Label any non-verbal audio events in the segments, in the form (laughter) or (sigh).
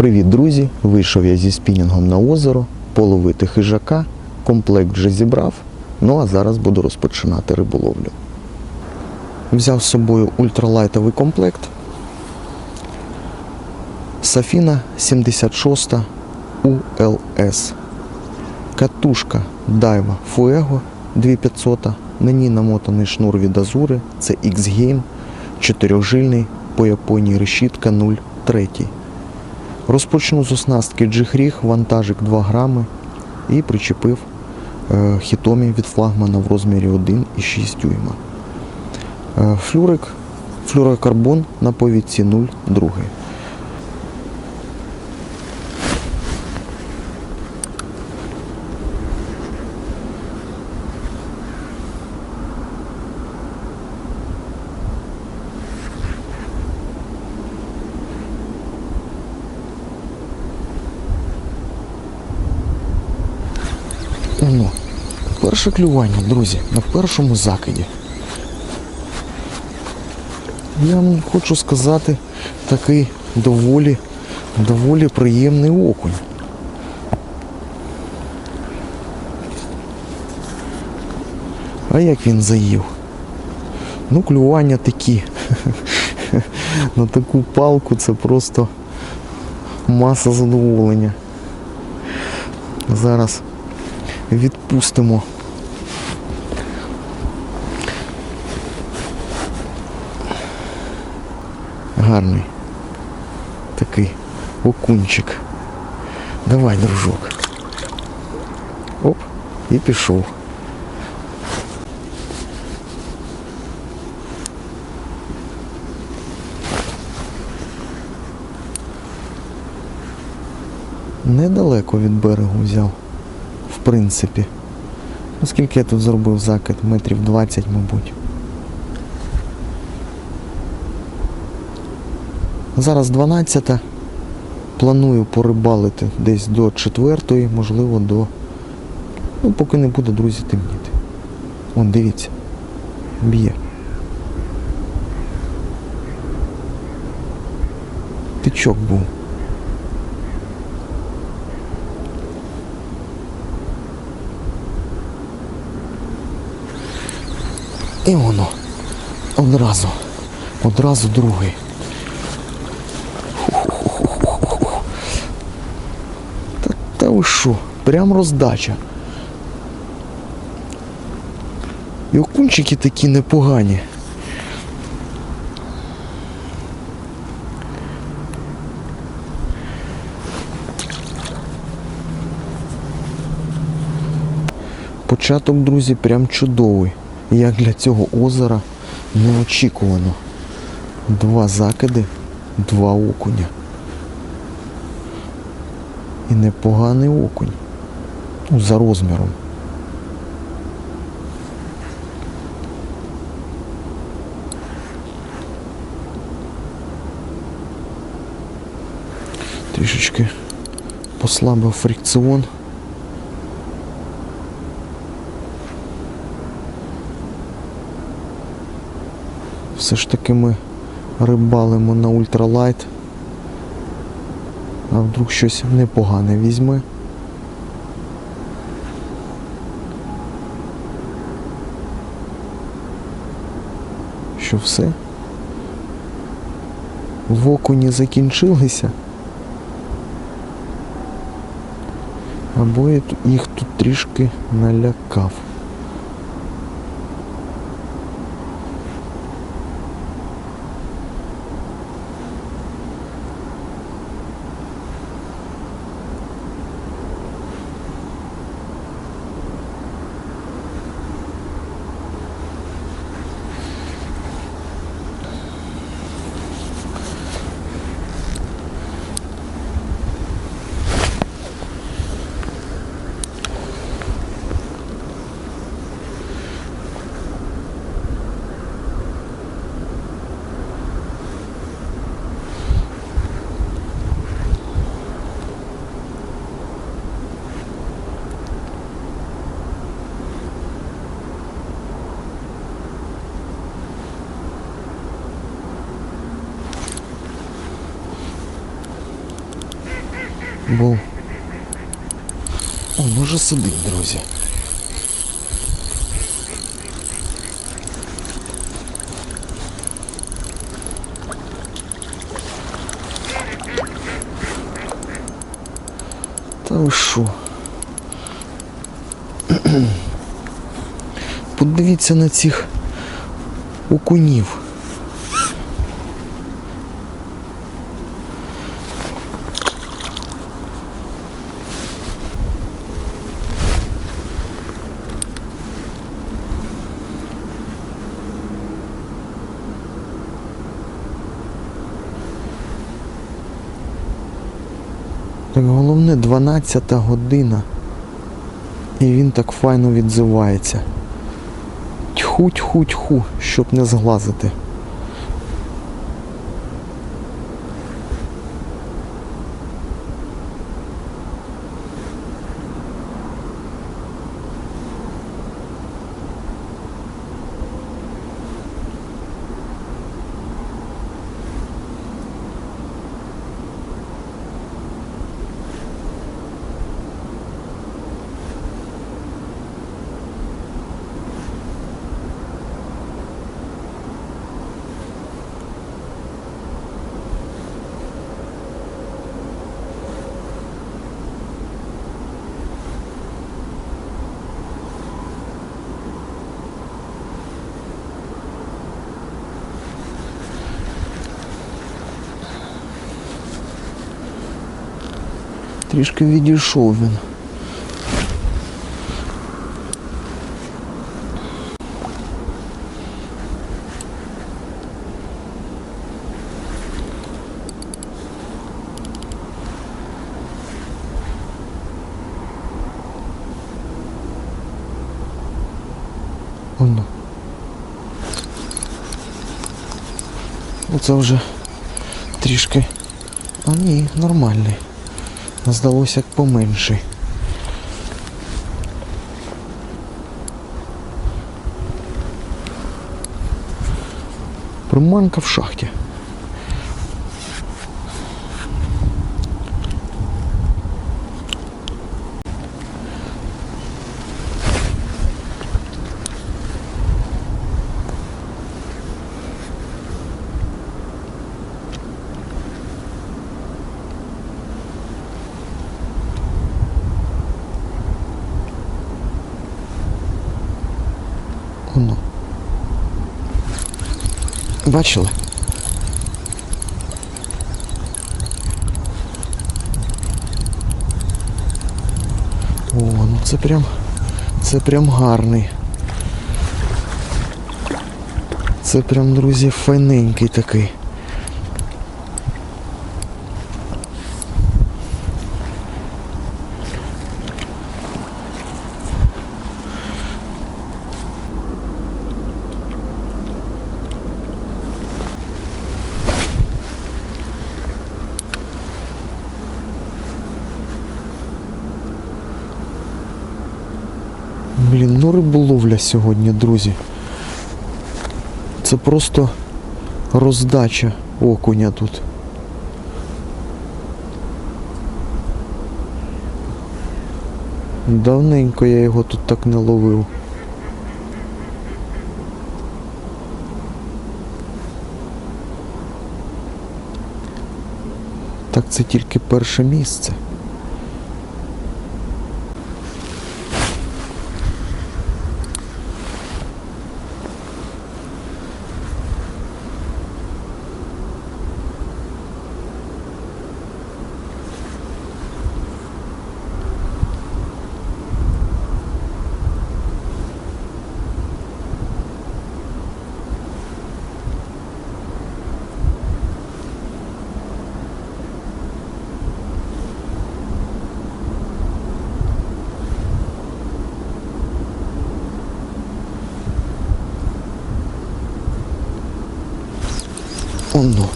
Привіт, друзі! Вийшов я зі спінінгом на озеро, половити хижака, комплект вже зібрав, ну а зараз буду розпочинати риболовлю. Взяв з собою ультралайтовий комплект. Сафіна 76 ULS. Катушка Daiwa Fuego 2500. На ній намотаний шнур від Азури. Це X-Game, чотирьохжильний по Японії решітка 0,3. Розпочну з оснастки джихріг, вантажик 2 грами і причепив е, хітомі від флагмана в розмірі 1,6 дюйма. Е, флюрик, флюрокарбон на повідці 0,2. Ну, перше клювання, друзі, на першому закиді. Я вам хочу сказати, такий доволі, доволі приємний окунь. А як він заїв? Ну, клювання такі. (laughs) На таку палку це просто маса задоволення. Зараз відпустимо. Гарний такий окунчик. Давай, дружок. Оп, і пішов. Недалеко від берегу взяв в принципі. Оскільки я тут зробив закид метрів 20, мабуть. Зараз 12. Планую порибалити десь до 4, можливо, до. Ну, поки не буде, друзі, темніти. Вон, дивіться. Б'є. Тичок був. І воно. Одразу. Одразу другий. Та, та ви що? Прям роздача. І окунчики такі непогані. Початок, друзі, прям чудовий. Як для цього озера неочікувано. Два закиди, два окуня. І непоганий окунь. Ну, за розміром. Трішечки послабив фрикціон. Все ж таки ми рибалимо на ультралайт. А вдруг щось непогане візьме. Що все? В окуні закінчилися. Або я їх тут трішки налякав. Бо. О, може сидить, друзі. Та ви що? Подивіться на цих окунів. Головне 12 година. І він так файно відзивається. Тьху, тьху, тьху, щоб не зглазити. Трішки відійшов він. Воно. Оце вже трішки. А ні, нормальний. Здалося поменший. Приманка в шахті. Воно. Бачили? О, ну це прям. Це прям гарний. Це прям, друзі, файненький такий. Блін, ну риболовля сьогодні, друзі. Це просто роздача окуня тут. Давненько я його тут так не ловив. Так це тільки перше місце. Оно.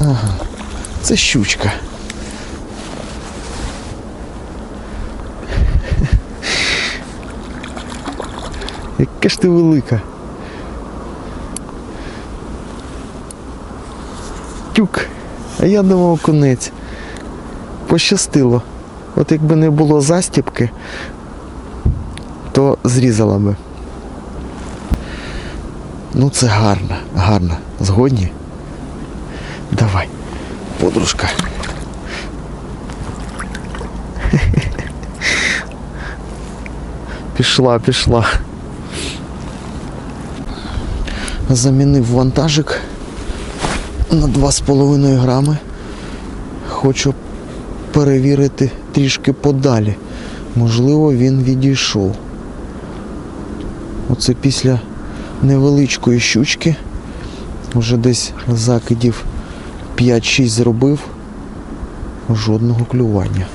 Ага, це щучка. Яка ж ти велика. тюк. А я думав конець. Пощастило. От якби не було застіпки, то зрізала би. Ну це гарно, гарно. Згодні? Давай, подружка. (laughs) Пішла, пішла. Замінив вантажик на 2,5 грами. Хочу перевірити трішки подалі. Можливо, він відійшов. Оце після невеличкої щучки. Вже десь закидів 5-6 зробив. Жодного клювання.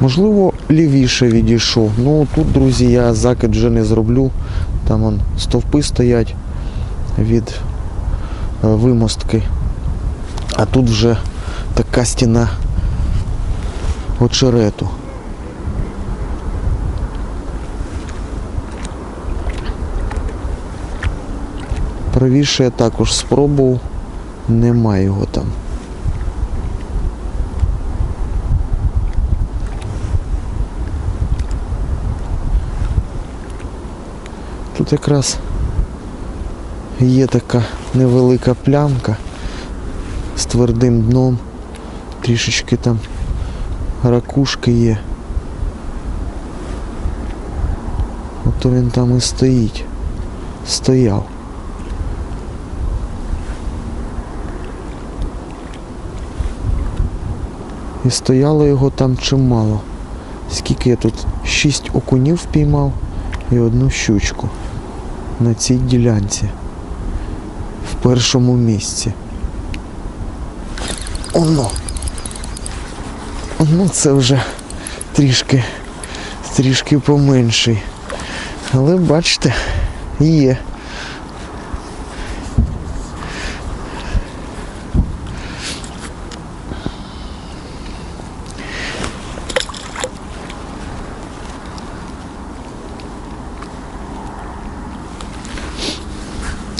Можливо, лівіше відійшов. Ну тут, друзі, я закид вже не зроблю. Там вон стовпи стоять від е, вимостки. А тут вже така стіна очерету. Правіше я також спробував, немає його там. Тут якраз є така невелика плямка з твердим дном, трішечки там ракушки є. Ото він там і стоїть. Стояв. І стояло його там чимало. Скільки я тут? Шість окунів впіймав і одну щучку на цій ділянці. В першому місці. Оно. Ну це вже трішки, трішки поменший. Але бачите, є.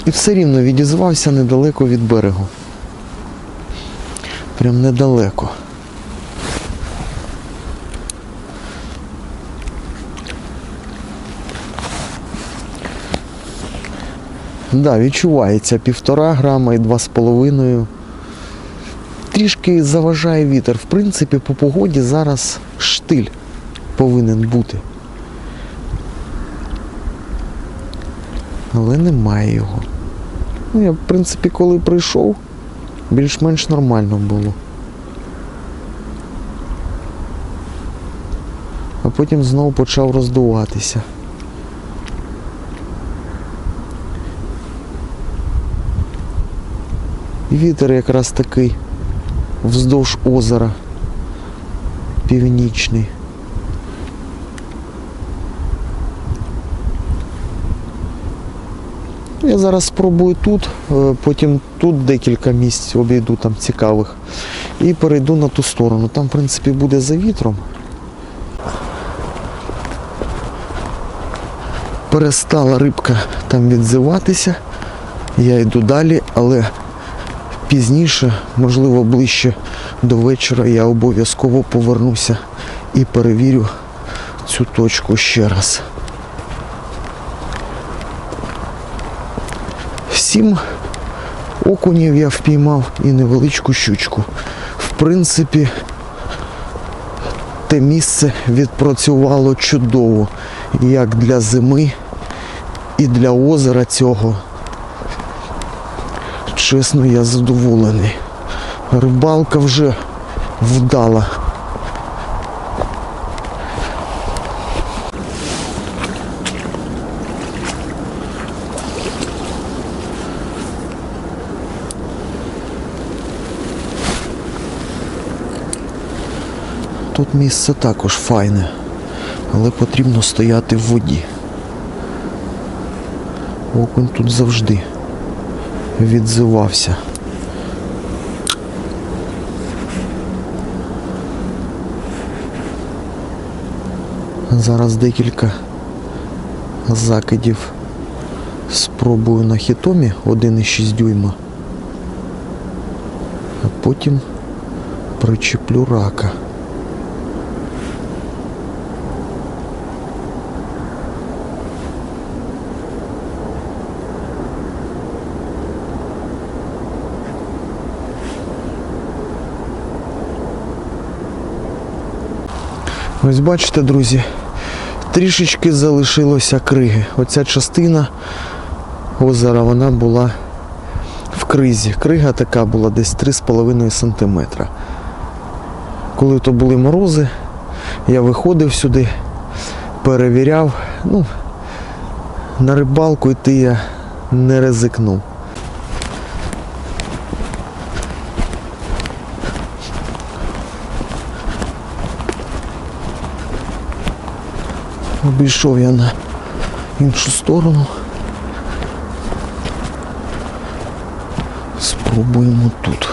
І все рівно відізвався недалеко від берегу. Прям недалеко. Да, відчувається півтора грама і два з половиною. Трішки заважає вітер. В принципі, по погоді зараз штиль повинен бути. Але немає його. Ну, я, в принципі, коли прийшов, більш-менш нормально було. А потім знову почав роздуватися. І вітер якраз такий вздовж озера північний. Я зараз спробую тут, е, потім тут декілька місць обійду там цікавих. І перейду на ту сторону. Там, в принципі, буде за вітром. Перестала рибка там відзиватися. Я йду далі, але пізніше, можливо, ближче до вечора, я обов'язково повернуся і перевірю цю точку ще раз. Сім окунів я впіймав і невеличку щучку. В принципі, те місце відпрацювало чудово, як для зими і для озера цього. Чесно, я задоволений. Рибалка вже вдала. Тут місце також файне, але потрібно стояти в воді. Окунь тут завжди відзивався. Зараз декілька закидів Спробую на хітомі 1,6 дюйма. А потім причеплю рака. Ось бачите, друзі, трішечки залишилося криги. Оця частина озера вона була в кризі. Крига така була десь 3,5 см. Коли то були морози, я виходив сюди, перевіряв. Ну, на рибалку йти я не ризикнув. Обійшов я на іншу сторону. Спробуємо тут.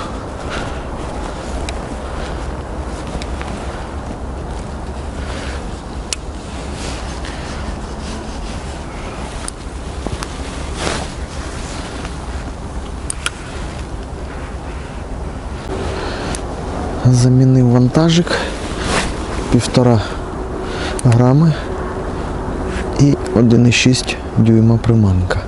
Замінив вантажик півтора грами і 1,6 дюйма приманка.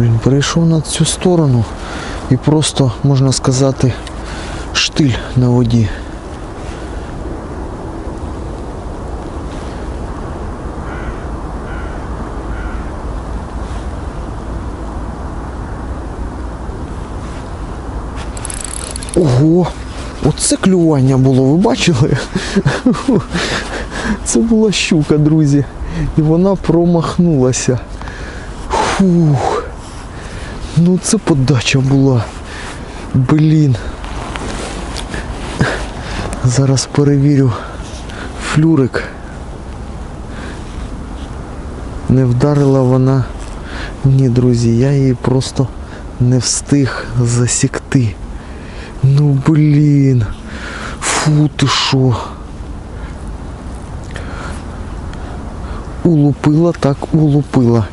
Він перейшов на цю сторону і просто, можна сказати, штиль на воді. Ого! Оце клювання було, ви бачили? (laughs) Це була щука, друзі. І вона промахнулася. Фух. Ну це подача була. Блін. Зараз перевірю флюрик. Не вдарила вона. Ні, друзі, я її просто не встиг засікти. Ну блін. Фу ти що. Улупила так улупила.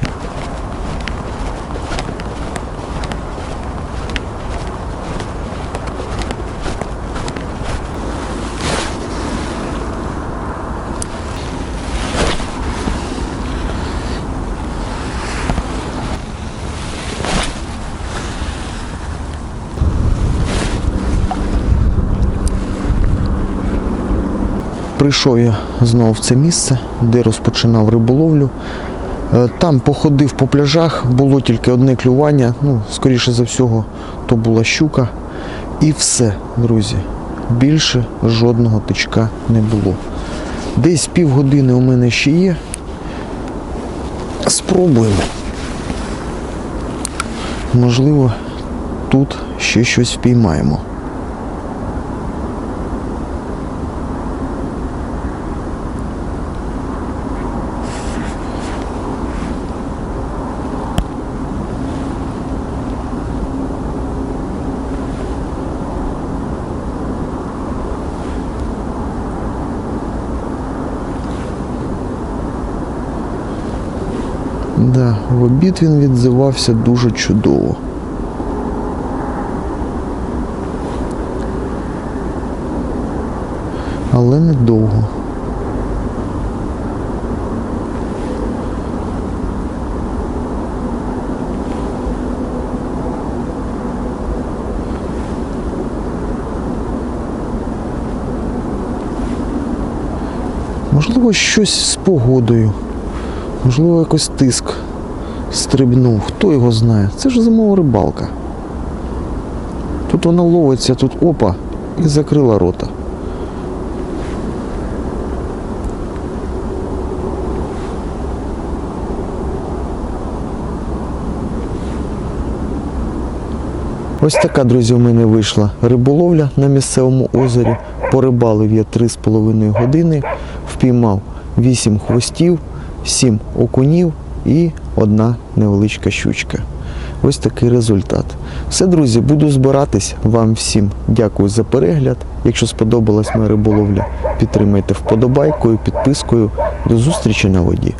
Прийшов я знову в це місце, де розпочинав риболовлю. Е, Там походив по пляжах, було тільки одне клювання, ну, скоріше за всього, то була щука. І все, друзі. Більше жодного тичка не було. Десь півгодини у мене ще є. Спробуємо. Можливо, тут ще щось впіймаємо. Да, в обід він відзивався дуже чудово. Але недовго. Можливо, щось з погодою. Можливо, якось тиск стрибнув. Хто його знає? Це ж зимова рибалка. Тут вона ловиться, тут опа і закрила рота. Ось така, друзі, у мене вийшла риболовля на місцевому озері. Порибалив я 3,5 години, впіймав 8 хвостів. 7 окунів і одна невеличка щучка. Ось такий результат. Все, друзі, буду збиратись. Вам всім дякую за перегляд. Якщо сподобалась моя риболовля, підтримайте вподобайкою, підпискою. До зустрічі на воді.